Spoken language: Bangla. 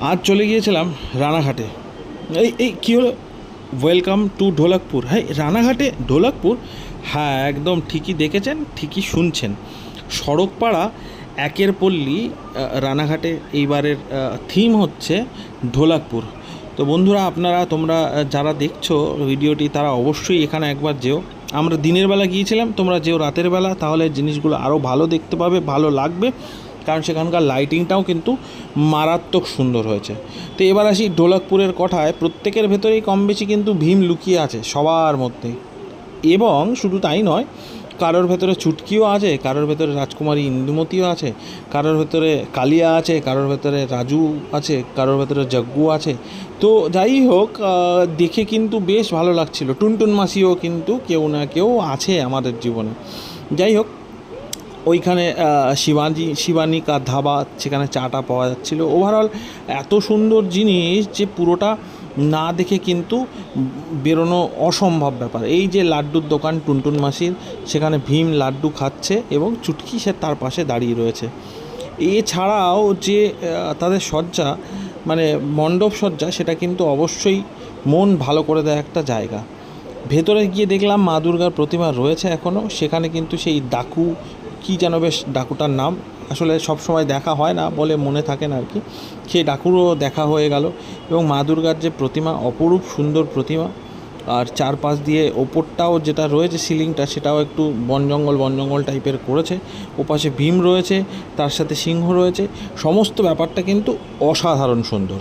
আজ চলে গিয়েছিলাম রানাঘাটে। এই এই কী হলো? ওয়েলকাম টু ঢোলাকপুর হ্যাঁ রানাঘাটে ঢোলাকপুর হ্যাঁ একদম ঠিকই দেখেছেন, ঠিকই শুনছেন। সড়কপাড়া, একের পল্লী রানাঘাটে এইবারের থিম হচ্ছে ঢোলাকপুর তো বন্ধুরা, আপনারা, তোমরা যারা দেখছ ভিডিওটি, তারা অবশ্যই এখানে একবার যেও। আমরা দিনের বেলা গিয়েছিলাম, তোমরা যেও রাতের বেলা, তাহলে জিনিসগুলো আরও ভালো দেখতে পাবে, ভালো লাগবে। কারণ সেখানকার লাইটিংটাও কিন্তু মারাত্মক সুন্দর হয়েছে। তো এবার আসি ঢোলকপুরের কথায় প্রত্যেকের ভেতরেই কম বেশি কিন্তু ভীম লুকিয়ে আছে সবার মধ্যে এবং শুধু তাই নয়, কারোর ভেতরে চুটকিও আছে, কারোর ভেতরে রাজকুমারী ইন্দুমতিও আছে, কারোর ভেতরে কালিয়া আছে, কারোর ভেতরে রাজু আছে, কারোর ভেতরে যজ্ঞু আছে। তো যাই হোক দেখে কিন্তু বেশ ভালো লাগছিল। টুনটুন মাসিও কিন্তু কেউ না কেউ আছে আমাদের জীবনে। যাই হোক ওইখানে শিবাজি শিবানিকা ধাবা সেখানে চাটা পাওয়া যাচ্ছিল। ওভারঅল এত সুন্দর জিনিস যে পুরোটা না দেখে কিন্তু বেরোনো অসম্ভব ব্যাপার। এই যে লাড্ডুর দোকান টুনটুন মাসির, সেখানে ভীম লাড্ডু খাচ্ছে এবং চুটকি সে তার পাশে দাঁড়িয়ে রয়েছে। এছাড়াও যে তাদের সজ্জা মানে মণ্ডপ সজ্জা সেটা কিন্তু অবশ্যই মন ভালো করে দেয় একটা জায়গা। ভেতরে গিয়ে দেখলাম মা দুর্গার প্রতিমা রয়েছে এখনও সেখানে কিন্তু সেই ডাকু কি যেন বেশ ডাকুটার নাম। আসলে সব সময় দেখা হয় না বলে মনে থাকে না আর কি। সেই ডাকুরও দেখা হয়ে গেল এবং মা দুর্গার যে প্রতিমা, অপরূপ সুন্দর প্রতিমা, আর চারপাশ দিয়ে ওপরটাও যেটা রয়েছে সিলিংটা, সেটাও একটু বন জঙ্গল বন জঙ্গল টাইপের করেছে। ওপাশে ভীম রয়েছে, তার সাথে সিংহ রয়েছে। সমস্ত ব্যাপারটা কিন্তু অসাধারণ সুন্দর।